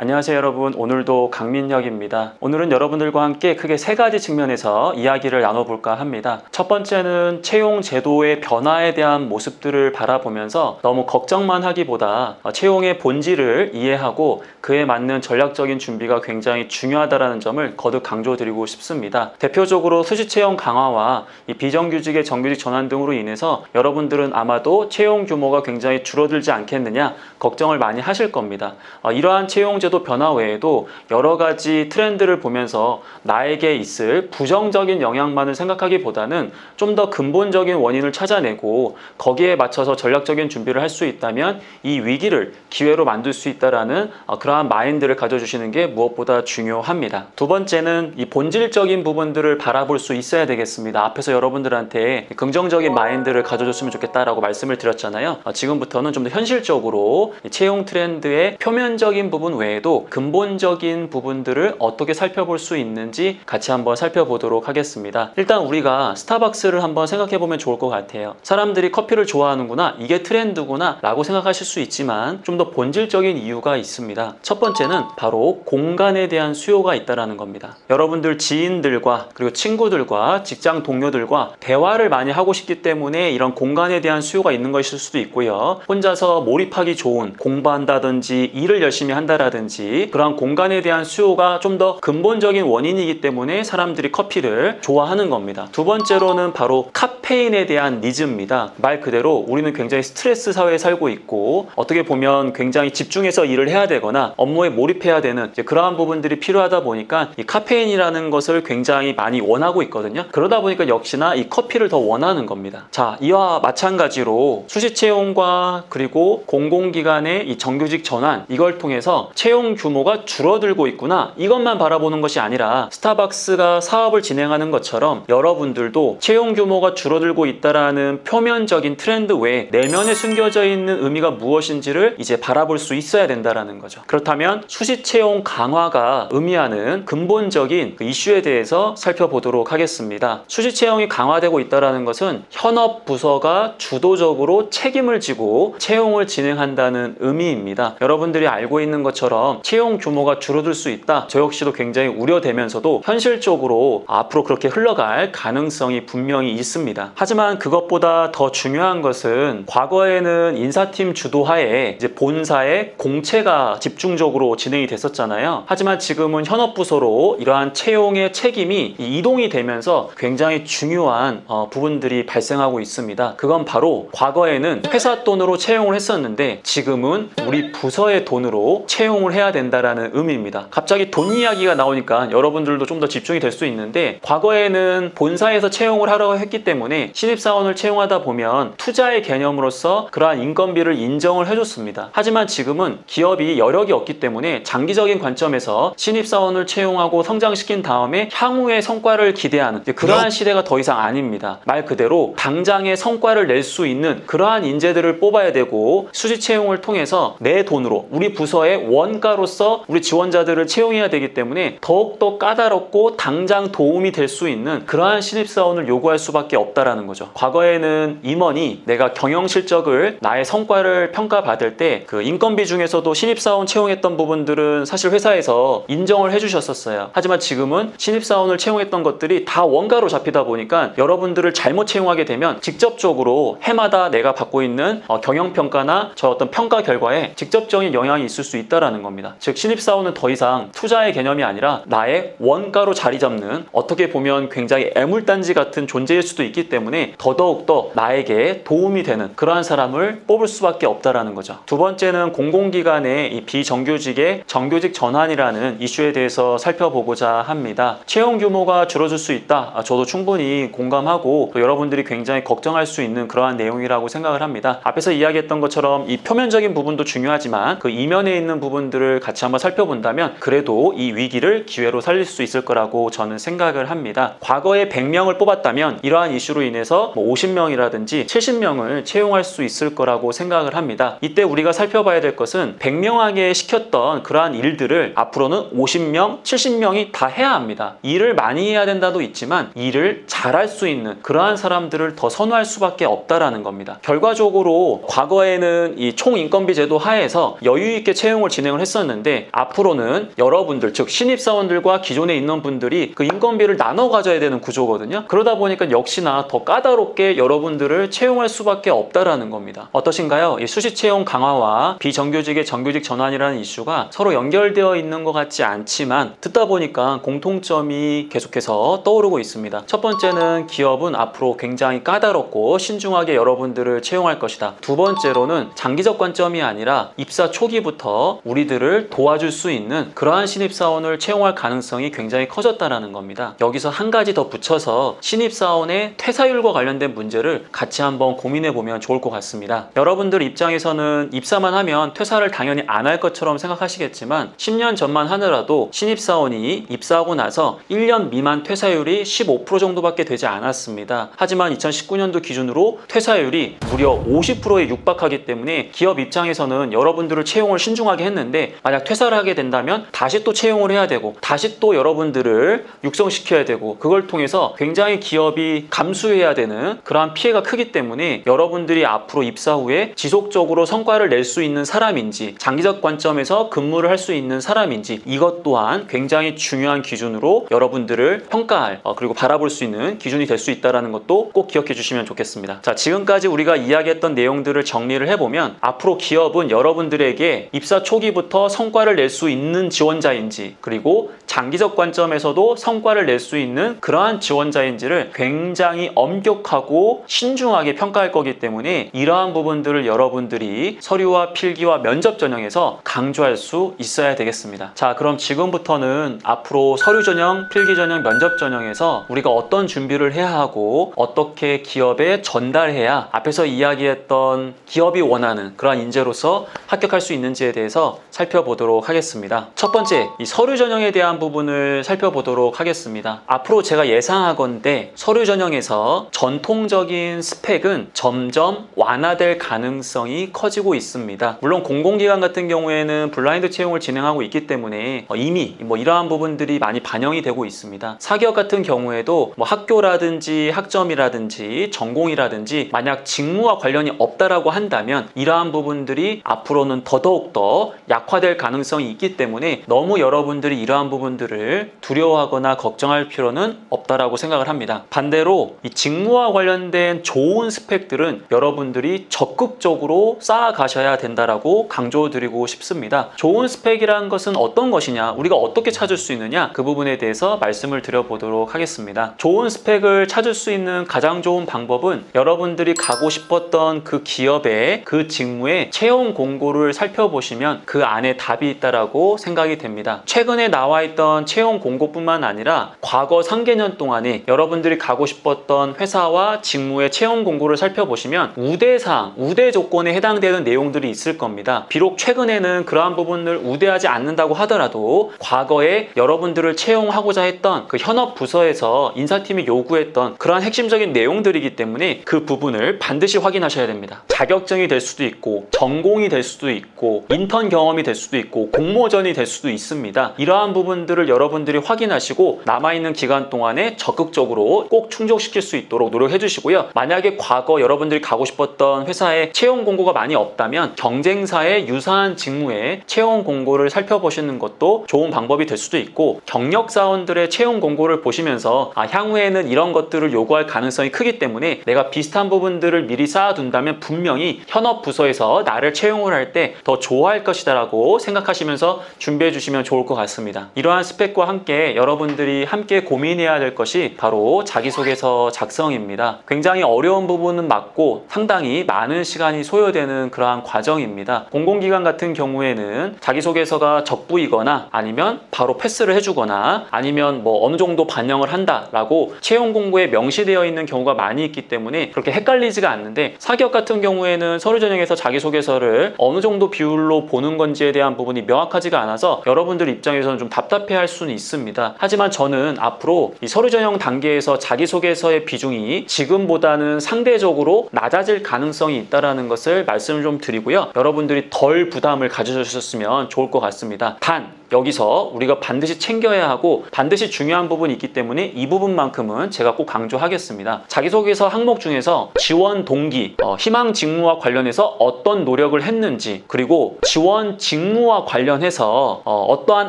안녕하세요 여러분. 오늘도 강민혁입니다. 오늘은 여러분들과 함께 크게 세 가지 측면에서 이야기를 나눠볼까 합니다. 첫 번째는 채용 제도의 변화에 대한 모습들을 바라보면서 너무 걱정만 하기보다 어, 채용의 본질을 이해하고 그에 맞는 전략적인 준비가 굉장히 중요하다는 점을 거듭 강조드리고 싶습니다. 대표적으로 수시 채용 강화와 이 비정규직의 정규직 전환 등으로 인해서 여러분들은 아마도 채용 규모가 굉장히 줄어들지 않겠느냐 걱정을 많이 하실 겁니다. 어, 이러한 채용 제도 변화 외에도 여러 가지 트렌드를 보면서 나에게 있을 부정적인 영향만을 생각하기보다는 좀 더 근본적인 원인을 찾아내고 거기에 맞춰서 전략적인 준비를 할 수 있다면 이 위기를 기회로 만들 수 있다라는 어, 그러한 마인드를 가져주시는 게 무엇보다 중요합니다. 두 번째는 이 본질적인 부분들을 바라볼 수 있어야 되겠습니다. 앞에서 여러분들한테 긍정적인 마인드를 가져줬으면 좋겠다라고 말씀을 드렸잖아요. 어, 지금부터는 좀 더 현실적으로 이 채용 트렌드의 표면적인 부분 외에 도 근본적인 부분들을 어떻게 살펴볼 수 있는지 같이 한번 살펴보도록 하겠습니다. 일단 우리가 스타벅스를 한번 생각해 보면 좋을 것 같아요. 사람들이 커피를 좋아하는구나, 이게 트렌드구나 라고 생각하실 수 있지만 좀 더 본질적인 이유가 있습니다. 첫 번째는 바로 공간에 대한 수요가 있다라는 겁니다. 여러분들 지인들과 그리고 친구들과 직장 동료들과 대화를 많이 하고 싶기 때문에 이런 공간에 대한 수요가 있는 것일 수도 있고요. 혼자서 몰입하기 좋은 공부한다든지 일을 열심히 한다라든지 그러한 공간에 대한 수요가 좀 더 근본적인 원인이기 때문에 사람들이 커피를 좋아하는 겁니다. 두 번째로는 바로 카페인에 대한 니즈입니다. 말 그대로 우리는 굉장히 스트레스 사회에 살고 있고 어떻게 보면 굉장히 집중해서 일을 해야 되거나 업무에 몰입해야 되는 그러한 부분들이 필요하다 보니까 이 카페인이라는 것을 굉장히 많이 원하고 있거든요. 그러다 보니까 역시나 이 커피를 더 원하는 겁니다. 자, 이와 마찬가지로 수시 채용과 그리고 공공기관의 이 정규직 전환 이걸 통해서 채용 규모가 줄어들고 있구나 이것만 바라보는 것이 아니라 스타벅스가 사업을 진행하는 것처럼 여러분들도 채용 규모가 줄어들고 있다라는 표면적인 트렌드 외에 내면에 숨겨져 있는 의미가 무엇인지를 이제 바라볼 수 있어야 된다라는 거죠. 그렇다면 수시 채용 강화가 의미하는 근본적인 그 이슈에 대해서 살펴보도록 하겠습니다. 수시 채용이 강화되고 있다라는 것은 현업 부서가 주도적으로 책임을 지고 채용을 진행한다는 의미입니다. 여러분들이 알고 있는 것처럼 채용 규모가 줄어들 수 있다. 저 역시도 굉장히 우려되면서도 현실적으로 앞으로 그렇게 흘러갈 가능성이 분명히 있습니다. 하지만 그것보다 더 중요한 것은 과거에는 인사팀 주도하에 이제 본사의 공채가 집중적으로 진행이 됐었잖아요. 하지만 지금은 현업부서로 이러한 채용의 책임이 이동이 되면서 굉장히 중요한 어, 부분들이 발생하고 있습니다. 그건 바로 과거에는 회사 돈으로 채용을 했었는데 지금은 우리 부서의 돈으로 채용을 해야 된다라는 의미입니다. 갑자기 돈 이야기가 나오니까 여러분들도 좀 더 집중이 될 수 있는데 과거에는 본사에서 채용을 하려고 했기 때문에 신입사원을 채용하다 보면 투자의 개념으로서 그러한 인건비를 인정을 해줬습니다. 하지만 지금은 기업이 여력이 없기 때문에 장기적인 관점에서 신입사원을 채용하고 성장시킨 다음에 향후의 성과를 기대하는 그러한 시대가 더 이상 아닙니다. 말 그대로 당장의 성과를 낼 수 있는 그러한 인재들을 뽑아야 되고 수시 채용을 통해서 내 돈으로 우리 부서의 원 가로서 우리 지원자들을 채용해야 되기 때문에 더욱더 까다롭고 당장 도움이 될 수 있는 그러한 신입사원을 요구할 수밖에 없다라는 거죠. 과거에는 임원이 내가 경영 실적을 나의 성과를 평가받을 때 그 인건비 중에서도 신입사원 채용했던 부분들은 사실 회사에서 인정을 해주셨었어요. 하지만 지금은 신입사원을 채용했던 것들이 다 원가로 잡히다 보니까 여러분들을 잘못 채용하게 되면 직접적으로 해마다 내가 받고 있는 어, 경영평가나 저 어떤 평가 결과에 직접적인 영향이 있을 수 있다라는 겁니다. 즉 신입사원은 더 이상 투자의 개념이 아니라 나의 원가로 자리 잡는 어떻게 보면 굉장히 애물단지 같은 존재일 수도 있기 때문에 더더욱더 나에게 도움이 되는 그러한 사람을 뽑을 수밖에 없다라는 거죠. 두 번째는 공공기관의 이 비정규직의 정규직 전환이라는 이슈에 대해서 살펴보고자 합니다. 채용 규모가 줄어들 수 있다. 아, 저도 충분히 공감하고 또 여러분들이 굉장히 걱정할 수 있는 그러한 내용이라고 생각을 합니다. 앞에서 이야기했던 것처럼 이 표면적인 부분도 중요하지만 그 이면에 있는 부분들 을 같이 한번 살펴본다면 그래도 이 위기를 기회로 살릴 수 있을 거라고 저는 생각을 합니다. 과거에 100명을 뽑았다면 이러한 이슈로 인해서 뭐 50명이라든지 70명을 채용할 수 있을 거라고 생각을 합니다. 이때 우리가 살펴봐야 될 것은 100명하게 시켰던 그러한 일들을 앞으로는 50명, 70명이 다 해야 합니다. 일을 많이 해야 된다도 있지만 일을 잘할 수 있는 그러한 사람들을 더 선호할 수밖에 없다라는 겁니다. 결과적으로 과거에는 이 총인건비 제도 하에서 여유 있게 채용을 진행을 했 었는데 앞으로는 여러분들 즉 신입사원들과 기존에 있는 분들이 그 인건비를 나눠 가져야 되는 구조거든요. 그러다 보니까 역시나 더 까다롭게 여러분들을 채용할 수밖에 없다라는 겁니다. 어떠신가요? 이 수시 채용 강화와 비정규직의 정규직 전환이라는 이슈가 서로 연결되어 있는 것 같지 않지만 듣다 보니까 공통점이 계속해서 떠오르고 있습니다. 첫 번째는 기업은 앞으로 굉장히 까다롭고 신중하게 여러분들을 채용할 것이다. 두 번째로는 장기적 관점이 아니라 입사 초기부터 우리들 을 도와줄 수 있는 그러한 신입사원을 채용할 가능성이 굉장히 커졌다라는 겁니다. 여기서 한 가지 더 붙여서 신입사원의 퇴사율과 관련된 문제를 같이 한번 고민해 보면 좋을 것 같습니다. 여러분들 입장에서는 입사만 하면 퇴사를 당연히 안 할 것처럼 생각하시겠지만 10년 전만 하더라도 신입사원이 입사하고 나서 1년 미만 퇴사율이 15% 정도밖에 되지 않았습니다. 하지만 2019년도 기준으로 퇴사율이 무려 50%에 육박하기 때문에 기업 입장에서는 여러분들을 채용을 신중하게 했는데 만약 퇴사를 하게 된다면 다시 또 채용을 해야 되고 다시 또 여러분들을 육성시켜야 되고 그걸 통해서 굉장히 기업이 감수해야 되는 그러한 피해가 크기 때문에 여러분들이 앞으로 입사 후에 지속적으로 성과를 낼 수 있는 사람인지 장기적 관점에서 근무를 할 수 있는 사람인지 이것 또한 굉장히 중요한 기준으로 여러분들을 평가할 어, 그리고 바라볼 수 있는 기준이 될 수 있다는 것도 꼭 기억해 주시면 좋겠습니다. 자 지금까지 우리가 이야기했던 내용들을 정리를 해보면 앞으로 기업은 여러분들에게 입사 초기부터 성과를 낼 수 있는 지원자인지 그리고 장기적 관점에서도 성과를 낼 수 있는 그러한 지원자인지를 굉장히 엄격하고 신중하게 평가할 거기 때문에 이러한 부분들을 여러분들이 서류와 필기와 면접 전형에서 강조할 수 있어야 되겠습니다. 자, 그럼 지금부터는 앞으로 서류 전형, 필기 전형, 면접 전형에서 우리가 어떤 준비를 해야 하고 어떻게 기업에 전달해야 앞에서 이야기했던 기업이 원하는 그러한 인재로서 합격할 수 있는지에 대해서 살펴보도록 하겠습니다. 첫 번째, 이 서류 전형에 대한 부분을 살펴보도록 하겠습니다. 앞으로 제가 예상하건대 서류 전형에서 전통적인 스펙은 점점 완화될 가능성이 커지고 있습니다. 물론 공공기관 같은 경우에는 블라인드 채용을 진행하고 있기 때문에 어, 이미 뭐 이러한 부분들이 많이 반영이 되고 있습니다. 사기업 같은 경우에도 뭐 학교라든지 학점이라든지 전공이라든지 만약 직무와 관련이 없다라고 한다면 이러한 부분들이 앞으로는 더더욱 더 약 화될 가능성이 있기 때문에 너무 여러분들이 이러한 부분들을 두려워하거나 걱정할 필요는 없다라고 생각을 합니다. 반대로 이 직무와 관련된 좋은 스펙들은 여러분들이 적극적으로 쌓아가셔야 된다라고 강조드리고 싶습니다. 좋은 스펙이라는 것은 어떤 것이냐, 우리가 어떻게 찾을 수 있느냐 그 부분에 대해서 말씀을 드려보도록 하겠습니다. 좋은 스펙을 찾을 수 있는 가장 좋은 방법은 여러분들이 가고 싶었던 그 기업의 그 직무의 채용 공고를 살펴보시면 그 안에 답이 있다라고 생각이 됩니다. 최근에 나와 있던 채용 공고뿐만 아니라 과거 3개년 동안에 여러분들이 가고 싶었던 회사와 직무의 채용 공고를 살펴보시면 우대사항, 우대 조건에 해당되는 내용들이 있을 겁니다. 비록 최근에는 그러한 부분을 우대하지 않는다고 하더라도 과거에 여러분들을 채용하고자 했던 그 현업 부서에서 인사팀이 요구했던 그러한 핵심적인 내용들이기 때문에 그 부분을 반드시 확인하셔야 됩니다. 자격증이 될 수도 있고 전공이 될 수도 있고 인턴 경험이 될 수도 있고 공모전이 될 수도 있습니다. 이러한 부분들을 여러분들이 확인하시고 남아있는 기간 동안에 적극적으로 꼭 충족시킬 수 있도록 노력해 주시고요. 만약에 과거 여러분들이 가고 싶었던 회사에 채용 공고가 많이 없다면 경쟁사의 유사한 직무에 채용 공고를 살펴보시는 것도 좋은 방법이 될 수도 있고 경력 사원들의 채용 공고를 보시면서 아, 향후에는 이런 것들을 요구할 가능성이 크기 때문에 내가 비슷한 부분들을 미리 쌓아둔다면 분명히 현업 부서에서 나를 채용을 할 때 더 좋아할 것이다 라고 생각하시면서 준비해 주시면 좋을 것 같습니다. 이러한 스펙과 함께 여러분들이 함께 고민해야 될 것이 바로 자기소개서 작성입니다. 굉장히 어려운 부분은 맞고 상당히 많은 시간이 소요되는 그러한 과정입니다. 공공기관 같은 경우에는 자기소개서가 적부이거나 아니면 바로 패스를 해주거나 아니면 뭐 어느 정도 반영을 한다 라고 채용 공고에 명시되어 있는 경우가 많이 있기 때문에 그렇게 헷갈리지가 않는데 사기업 같은 경우에는 서류 전형에서 자기소개서를 어느 정도 비율로 보는 건지에 대한 부분이 명확하지가 않아서 여러분들 입장에서는 좀 답답해 할 수는 있습니다. 하지만 저는 앞으로 이 서류 전형 단계에서 자기소개서의 비중이 지금보다는 상대적으로 낮아질 가능성이 있다라는 것을 말씀을 좀 드리고요. 여러분들이 덜 부담을 가져주셨으면 좋을 것 같습니다. 단 여기서 우리가 반드시 챙겨야 하고 반드시 중요한 부분이 있기 때문에 이 부분만큼은 제가 꼭 강조하겠습니다. 자기소개서 항목 중에서 지원 동기, 어, 희망 직무와 관련해서 어떤 노력을 했는지 그리고 지원 직무와 관련해서 어, 떠한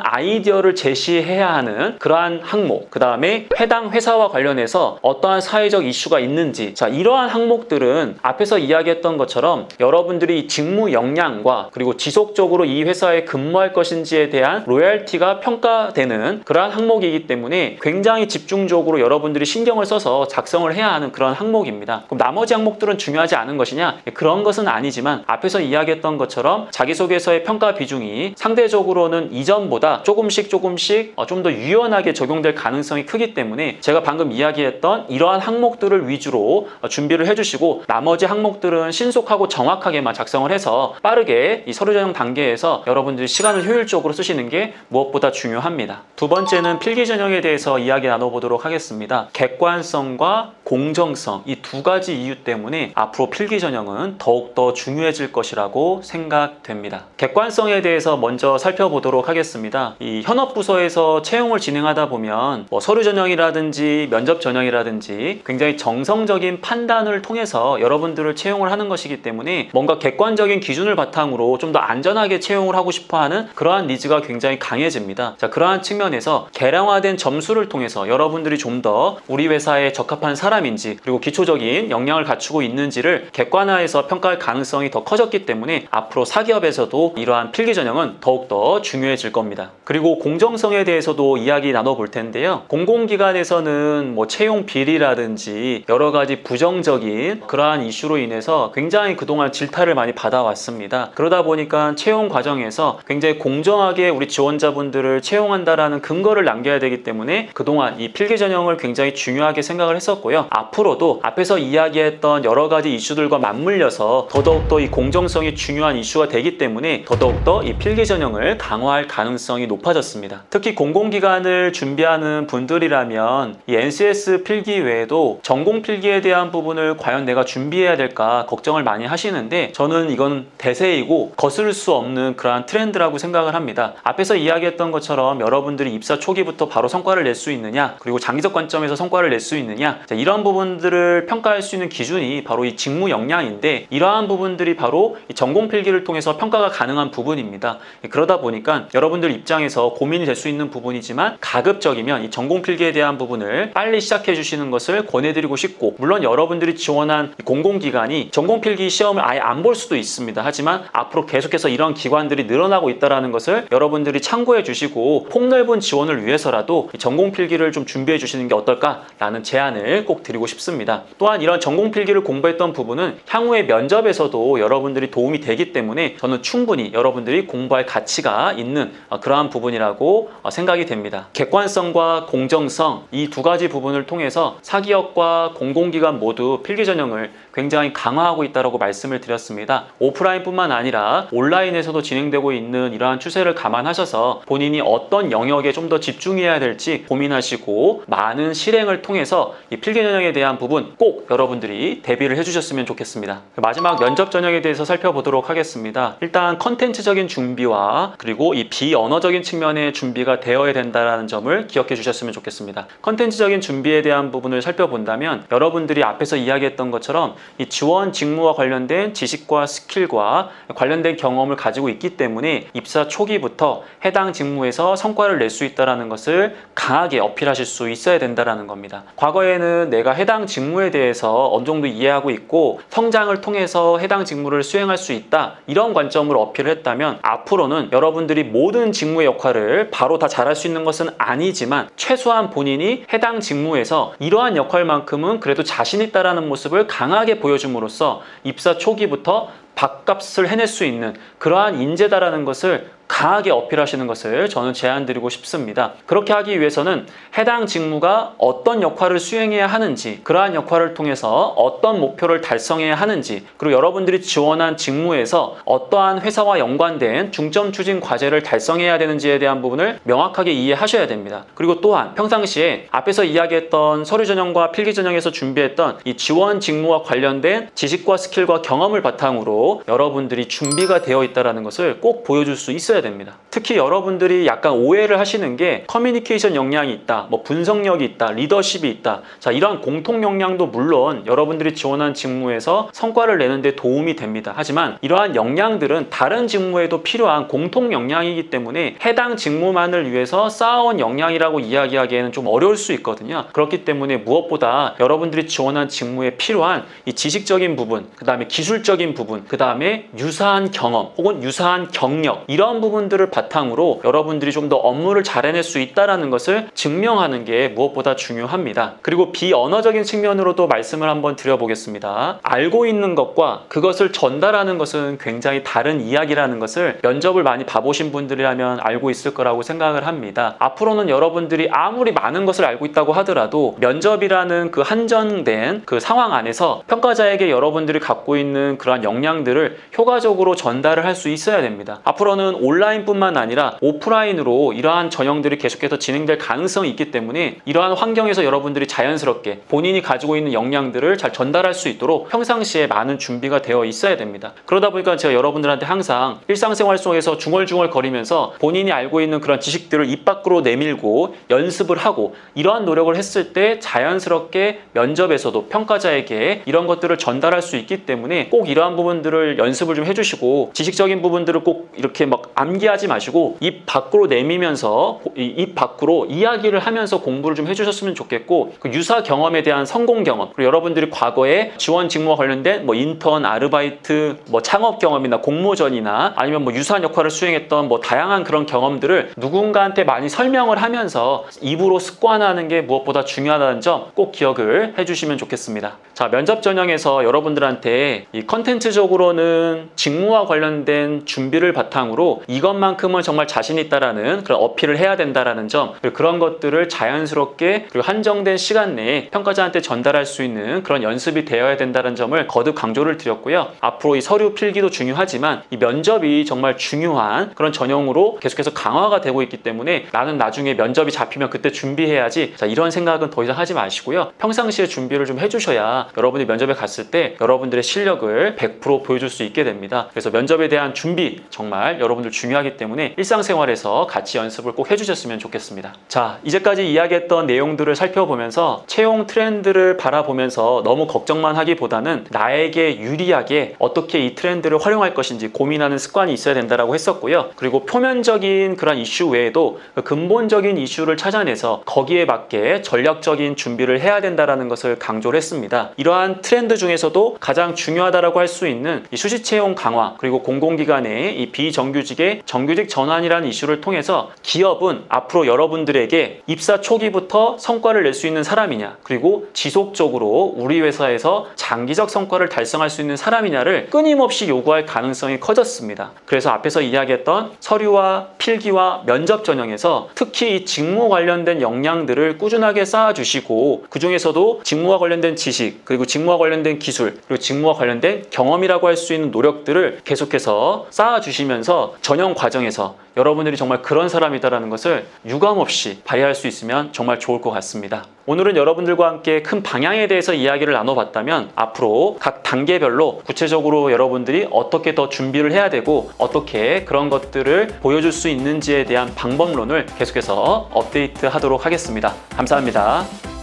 아이디어를 제시해야 하는 그러한 항목 그 다음에 해당 회사와 관련해서 어떠한 사회적 이슈가 있는지 자 이러한 항목들은 앞에서 이야기했던 것처럼 여러분들이 직무 역량과 그리고 지속적으로 이 회사에 근무할 것인지에 대한 로열티가 평가되는 그러한 항목이기 때문에 굉장히 집중적으로 여러분들이 신경을 써서 작성을 해야 하는 그런 항목입니다. 그럼 나머지 항목들은 중요하지 않은 것이냐? 예, 그런 것은 아니지만 앞에서 이야기했던 것처럼 자기소개서의 평가 비중이 상대적으로는 이전보다 조금씩 조금씩 어, 좀더 유연하게 적용될 가능성이 크기 때문에 제가 방금 이야기했던 이러한 항목들을 위주로 어, 준비를 해주시고 나머지 항목들은 신속하고 정확하게만 작성을 해서 빠르게 이 서류 전형 단계에서 여러분들이 시간을 효율적으로 쓰시는 게 무엇보다 중요합니다. 두 번째는 필기 전형에 대해서 이야기 나눠보도록 하겠습니다. 객관성과 공정성 이 두 가지 이유 때문에 앞으로 필기 전형은 더욱더 중요해질 것이라고 생각됩니다. 객관성에 대해서 먼저 살펴보도록 하겠습니다. 이 현업 부서에서 채용을 진행하다 보면 뭐 서류 전형이라든지 면접 전형이라든지 굉장히 정성적인 판단을 통해서 여러분들을 채용을 하는 것이기 때문에 뭔가 객관적인 기준을 바탕으로 좀 더 안전하게 채용을 하고 싶어 하는 그러한 니즈가 굉장히 강해집니다. 자, 그러한 측면에서 개량화된 점수를 통해서 여러분들이 좀 더 우리 회사에 적합한 사람인지 그리고 기초적인 역량을 갖추고 있는지를 객관화해서 평가할 가능성이 더 커졌기 때문에 앞으로 사기업에서도 이러한 필기 전형은 더욱더 중요해질 겁니다. 그리고 공정성에 대해서도 이야기 나눠볼 텐데요. 공공기관에서는 뭐 채용 비리라든지 여러 가지 부정적인 그러한 이슈로 인해서 굉장히 그동안 질타를 많이 받아왔습니다. 그러다 보니까 채용 과정에서 굉장히 공정하게 우리 지원자분들을 채용한다라는 근거를 남겨야 되기 때문에 그동안 이 필기 전형을 굉장히 중요하게 생각을 했었고요. 앞으로도 앞에서 이야기했던 여러 가지 이슈들과 맞물려서 더더욱더 이 공정성이 중요한 이슈가 되기 때문에 더더욱더 이 필기 전형을 강화할 가능성이 높아졌습니다. 특히 공공기관을 준비하는 분들이라면 이 NCS 필기 외에도 전공 필기에 대한 부분을 과연 내가 준비해야 될까 걱정을 많이 하시는데 저는 이건 대세이고 거스를 수 없는 그러한 트렌드라고 생각을 합니다. 앞에서 이야기했던 것처럼 여러분들이 입사 초기부터 바로 성과를 낼 수 있느냐 그리고 장기적 관점에서 성과를 낼 수 있느냐 자, 이런 부분들을 평가할 수 있는 기준이 바로 이 직무 역량인데 이러한 부분들이 바로 이 전공 필기를 통해서 평가가 가능한 부분입니다. 그러다 보니까 여러분들 입장에서 고민이 될 수 있는 부분이지만 가급적이면 이 전공 필기에 대한 부분을 빨리 시작해 주시는 것을 권해드리고 싶고 물론 여러분들이 지원한 이 공공기관이 전공 필기 시험을 아예 안 볼 수도 있습니다. 하지만 앞으로 계속해서 이런 기관들이 늘어나고 있다는 것을 여러분들 이 참고해 주시고 폭넓은 지원을 위해서라도 이 전공 필기를 좀 준비해 주시는 게 어떨까라는 제안을 꼭 드리고 싶습니다. 또한 이런 전공 필기를 공부했던 부분은 향후의 면접에서도 여러분들이 도움이 되기 때문에 저는 충분히 여러분들이 공부할 가치가 있는 어, 그러한 부분이라고 어, 생각이 됩니다. 객관성과 공정성 이 두 가지 부분을 통해서 사기업과 공공기관 모두 필기 전형을 굉장히 강화하고 있다고 말씀을 드렸습니다. 오프라인뿐만 아니라 온라인에서도 진행되고 있는 이러한 추세를 감안하셔서 본인이 어떤 영역에 좀 더 집중해야 될지 고민하시고 많은 실행을 통해서 이 필기 전형에 대한 부분 꼭 여러분들이 대비를 해주셨으면 좋겠습니다. 마지막 면접 전형에 대해서 살펴보도록 하겠습니다. 일단 컨텐츠적인 준비와 그리고 이 비언어적인 측면의 준비가 되어야 된다는 점을 기억해 주셨으면 좋겠습니다. 컨텐츠적인 준비에 대한 부분을 살펴본다면 여러분들이 앞에서 이야기했던 것처럼 이 지원 직무와 관련된 지식과 스킬과 관련된 경험을 가지고 있기 때문에 입사 초기부터 해당 직무에서 성과를 낼 수 있다는 것을 강하게 어필하실 수 있어야 된다는 겁니다. 과거에는 내가 해당 직무에 대해서 어느 정도 이해하고 있고 성장을 통해서 해당 직무를 수행할 수 있다 이런 관점으로 어필을 했다면 앞으로는 여러분들이 모든 직무의 역할을 바로 다 잘할 수 있는 것은 아니지만 최소한 본인이 해당 직무에서 이러한 역할만큼은 그래도 자신 있다라는 모습을 강하게 보여줌으로써 입사 초기부터 밥값을 해낼 수 있는 그러한 인재다라는 것을 강하게 어필하시는 것을 저는 제안드리고 싶습니다. 그렇게 하기 위해서는 해당 직무가 어떤 역할을 수행해야 하는지, 그러한 역할을 통해서 어떤 목표를 달성해야 하는지, 그리고 여러분들이 지원한 직무에서 어떠한 회사와 연관된 중점 추진 과제를 달성해야 되는지에 대한 부분을 명확하게 이해하셔야 됩니다. 그리고 또한 평상시에 앞에서 이야기했던 서류 전형과 필기 전형에서 준비했던 이 지원 직무와 관련된 지식과 스킬과 경험을 바탕으로 여러분들이 준비가 되어 있다는 것을 꼭 보여줄 수 있어야 있어야 됩니다. 특히 여러분들이 약간 오해를 하시는 게 커뮤니케이션 역량이 있다, 뭐 분석력이 있다, 리더십이 있다. 자, 이러한 공통 역량도 물론 여러분들이 지원한 직무에서 성과를 내는 데 도움이 됩니다. 하지만 이러한 역량들은 다른 직무에도 필요한 공통 역량이기 때문에 해당 직무만을 위해서 쌓아온 역량이라고 이야기하기에는 좀 어려울 수 있거든요. 그렇기 때문에 무엇보다 여러분들이 지원한 직무에 필요한 이 지식적인 부분, 그 다음에 기술적인 부분, 그 다음에 유사한 경험 혹은 유사한 경력 이런 부분 들을 바탕으로 여러분들이 좀 더 업무를 잘 해낼 수 있다라는 것을 증명하는 게 무엇보다 중요합니다. 그리고 비언어적인 측면으로도 말씀을 한번 드려보겠습니다. 알고 있는 것과 그것을 전달하는 것은 굉장히 다른 이야기라는 것을 면접을 많이 봐보신 분들이라면 알고 있을 거라고 생각을 합니다. 앞으로는 여러분들이 아무리 많은 것을 알고 있다고 하더라도 면접이라는 그 한정된 그 상황 안에서 평가자에게 여러분들이 갖고 있는 그러한 역량들을 효과적으로 전달을 할 수 있어야 됩니다. 앞으로는 온 라인뿐만 아니라 오프라인으로 이러한 전형들이 계속해서 진행될 가능성이 있기 때문에 이러한 환경에서 여러분들이 자연스럽게 본인이 가지고 있는 역량들을 잘 전달할 수 있도록 평상시에 많은 준비가 되어 있어야 됩니다. 그러다 보니까 제가 여러분들한테 항상 일상생활 속에서 중얼중얼 거리면서 본인이 알고 있는 그런 지식들을 입 밖으로 내밀고 연습을 하고 이러한 노력을 했을 때 자연스럽게 면접에서도 평가자에게 이런 것들을 전달할 수 있기 때문에 꼭 이러한 부분들을 연습을 좀 해주시고 지식적인 부분들을 꼭 이렇게 막 암 기하지 마시고 입 밖으로 내미면서 이- 입 밖으로 이야기를 하면서 공부를 좀 해주셨으면 좋겠고 그 유사 경험에 대한 성공 경험 그리고 여러분들이 과거에 지원 직무와 관련된 뭐 인턴, 아르바이트, 뭐 창업 경험이나 공모전이나 아니면 뭐 유사한 역할을 수행했던 뭐 다양한 그런 경험들을 누군가한테 많이 설명을 하면서 입으로 습관하는 게 무엇보다 중요하다는 점 꼭 기억을 해주시면 좋겠습니다. 자 면접 전형에서 여러분들한테 이 컨텐츠적으로는 직무와 관련된 준비를 바탕으로 이것만큼은 정말 자신 있다라는 그런 어필을 해야 된다라는 점 그리고 그런 것들을 자연스럽게 그리고 한정된 시간 내에 평가자한테 전달할 수 있는 그런 연습이 되어야 된다는 점을 거듭 강조를 드렸고요. 앞으로 이 서류 필기도 중요하지만 이 면접이 정말 중요한 그런 전형으로 계속해서 강화가 되고 있기 때문에 나는 나중에 면접이 잡히면 그때 준비해야지 자, 이런 생각은 더 이상 하지 마시고요. 평상시에 준비를 좀 해주셔야 여러분이 면접에 갔을 때 여러분들의 실력을 100% 보여줄 수 있게 됩니다. 그래서 면접에 대한 준비 정말 여러분들 중요하기 때문에 일상생활에서 같이 연습을 꼭 해주셨으면 좋겠습니다. 자, 이제까지 이야기했던 내용들을 살펴보면서 채용 트렌드를 바라보면서 너무 걱정만 하기보다는 나에게 유리하게 어떻게 이 트렌드를 활용할 것인지 고민하는 습관이 있어야 된다라고 했었고요. 그리고 표면적인 그런 이슈 외에도 그 근본적인 이슈를 찾아내서 거기에 맞게 전략적인 준비를 해야 된다라는 것을 강조를 했습니다. 이러한 트렌드 중에서도 가장 중요하다라고 할 수 있는 이 수시 채용 강화 그리고 공공기관의 이 비정규직의 정규직 전환이라는 이슈를 통해서 기업은 앞으로 여러분들에게 입사 초기부터 성과를 낼 수 있는 사람이냐 그리고 지속적으로 우리 회사에서 장기적 성과를 달성할 수 있는 사람이냐를 끊임없이 요구할 가능성이 커졌습니다. 그래서 앞에서 이야기했던 서류와 필기와 면접 전형에서 특히 이 직무 관련된 역량들을 꾸준하게 쌓아주시고 그 중에서도 직무와 관련된 지식 그리고 직무와 관련된 기술 그리고 직무와 관련된 경험이라고 할 수 있는 노력들을 계속해서 쌓아주시면서 전형 과정에서 여러분들이 정말 그런 사람이다라는 것을 유감없이 발휘할 수 있으면 정말 좋을 것 같습니다. 오늘은 여러분들과 함께 큰 방향에 대해서 이야기를 나눠봤다면 앞으로 각 단계별로 구체적으로 여러분들이 어떻게 더 준비를 해야 되고 어떻게 그런 것들을 보여줄 수 있는지에 대한 방법론을 계속해서 업데이트 하도록 하겠습니다. 감사합니다.